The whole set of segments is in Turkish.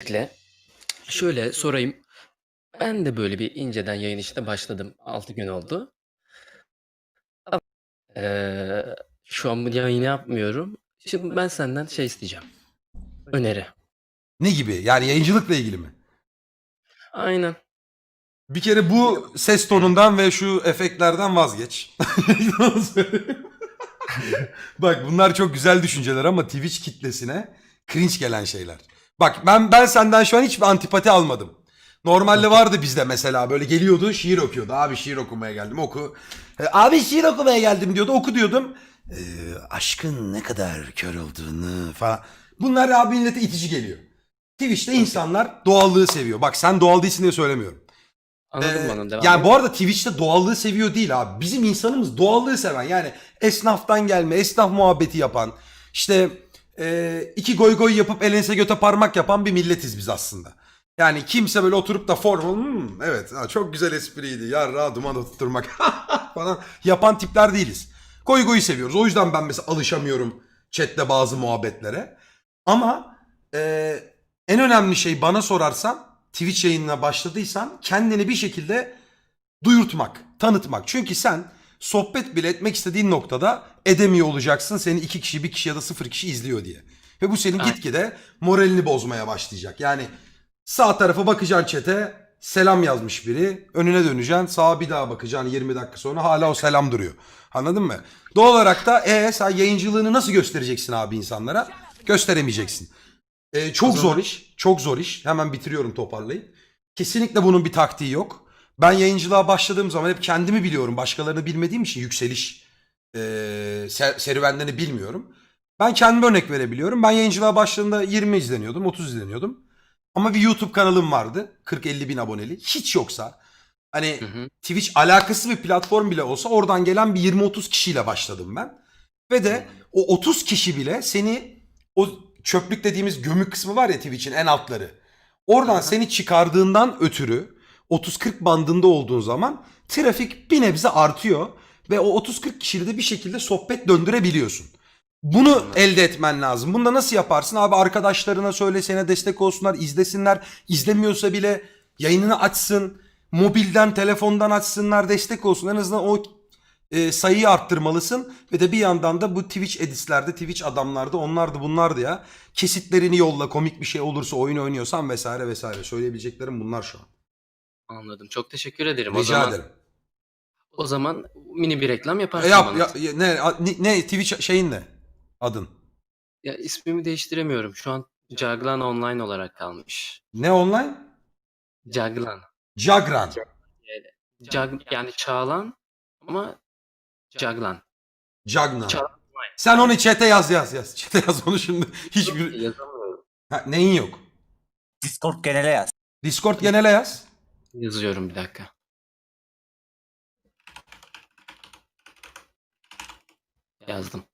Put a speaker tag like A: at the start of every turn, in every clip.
A: Öncelikle şöyle sorayım. Ben de böyle bir inceden yayın işine başladım. 6 gün oldu. Ama, eee, şu an bu yayını yapmıyorum. Şimdi ben senden şey isteyeceğim. Öneri.
B: Ne gibi? Yani yayıncılıkla ilgili mi?
A: Aynen.
B: Bir kere bu ses tonundan ve şu efektlerden vazgeç. Bak bunlar çok güzel düşünceler ama Twitch kitlesine cringe gelen şeyler. Bak ben ben senden şu an hiçbir antipati almadım. Normalde vardı bizde mesela böyle geliyordu şiir okuyordu. Abi şiir okumaya geldim oku. E, Abi şiir okumaya geldim diyordu oku diyordum. E, aşkın ne kadar kör olduğunu falan. Bunlar abi millete itici geliyor. Twitch'te insanlar doğallığı seviyor. Bak sen doğal değilsin diye söylemiyorum.
A: Anladın
B: Ee,
A: mı onun devam
B: yani bu arada Twitch'te doğallığı seviyor değil abi. Bizim insanımız doğallığı seven. Yani esnaftan gelme, esnaf muhabbeti yapan, işte e, iki goy goy yapıp elense göte parmak yapan bir milletiz biz aslında. Yani kimse böyle oturup da formal "Hmm, evet çok güzel espriydi yarra duman oturtturmak falan yapan tipler değiliz. Goy goyu seviyoruz. O yüzden ben mesela alışamıyorum chatte bazı muhabbetlere. Ama e, en önemli şey bana sorarsan Twitch yayınına başladıysan kendini bir şekilde duyurtmak, tanıtmak. Çünkü sen sohbet bile etmek istediğin noktada edemiyor olacaksın. Seni iki kişi, bir kişi ya da sıfır kişi izliyor diye. Ve bu senin
A: Aynen.
B: gitgide moralini bozmaya başlayacak. Yani sağ tarafa bakacaksın çete selam yazmış biri. Önüne döneceksin sağa bir daha bakacaksın 20 dakika sonra hala o selam duruyor. Anladın mı? Doğal olarak da e sen yayıncılığını nasıl göstereceksin abi insanlara? Gösteremeyeceksin. Ee, çok zor iş. Çok zor iş. Hemen bitiriyorum toparlayıp. Kesinlikle bunun bir taktiği yok. Ben yayıncılığa başladığım zaman hep kendimi biliyorum. Başkalarını bilmediğim için yükseliş e, ser- serüvenlerini bilmiyorum. Ben kendime örnek verebiliyorum. Ben yayıncılığa başladığımda 20 izleniyordum, 30 izleniyordum. Ama bir YouTube kanalım vardı. 40-50 bin aboneli. Hiç yoksa hani
A: Hı hı.
B: Twitch alakası bir platform bile olsa oradan gelen bir 20-30 kişiyle başladım ben. Ve de o 30 kişi bile seni o çöplük dediğimiz gömük kısmı var ya Twitch'in en altları. Oradan
A: Aha.
B: seni çıkardığından ötürü 30-40 bandında olduğun zaman trafik bir nebze artıyor ve o 30-40 kişiyle de bir şekilde sohbet döndürebiliyorsun. Bunu elde etmen lazım. Bunu da nasıl yaparsın? Abi arkadaşlarına söyle sana destek olsunlar, izlesinler. İzlemiyorsa bile yayınını açsın. Mobilden, telefondan açsınlar, destek olsun. En azından o e, sayıyı arttırmalısın. Ve de bir yandan da bu Twitch editlerde, Twitch adamlarda onlardı bunlardı ya. Kesitlerini yolla, komik bir şey olursa oyun oynuyorsan vesaire vesaire. Söyleyebileceklerim bunlar şu an.
A: Anladım. Çok teşekkür ederim. o
B: Rica
A: zaman,
B: ederim.
A: O zaman mini bir reklam
B: E,
A: yaparsın
B: yap,
A: bana.
B: ya- ya- ne, a- ne, ne Twitch şeyin ne? Adın.
A: Ya ismimi değiştiremiyorum. Şu an Caglan Online olarak kalmış.
B: Ne online?
A: Caglan.
B: Jagran.
A: Cag yani Çağlan ama Caglan.
B: Jagna. Sen onu chat'e yaz yaz yaz. Chat'e yaz onu şimdi. Hiçbir...
A: yazamıyorum.
B: Ha, neyin yok?
C: Discord genele yaz.
B: Discord genele yaz.
A: Yazıyorum bir dakika. Yazdım.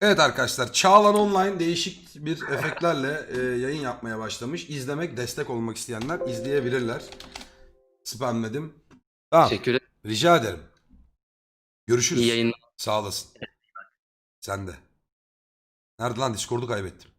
B: Evet arkadaşlar Çağlan Online değişik bir efektlerle e, yayın yapmaya başlamış. İzlemek, destek olmak isteyenler izleyebilirler. Spamledim. Tamam.
A: Teşekkür ederim.
B: Rica ederim. Görüşürüz.
A: İyi yayınlar.
B: Sağ olasın. Sen de. Nerede lan Discord'u kaybettim.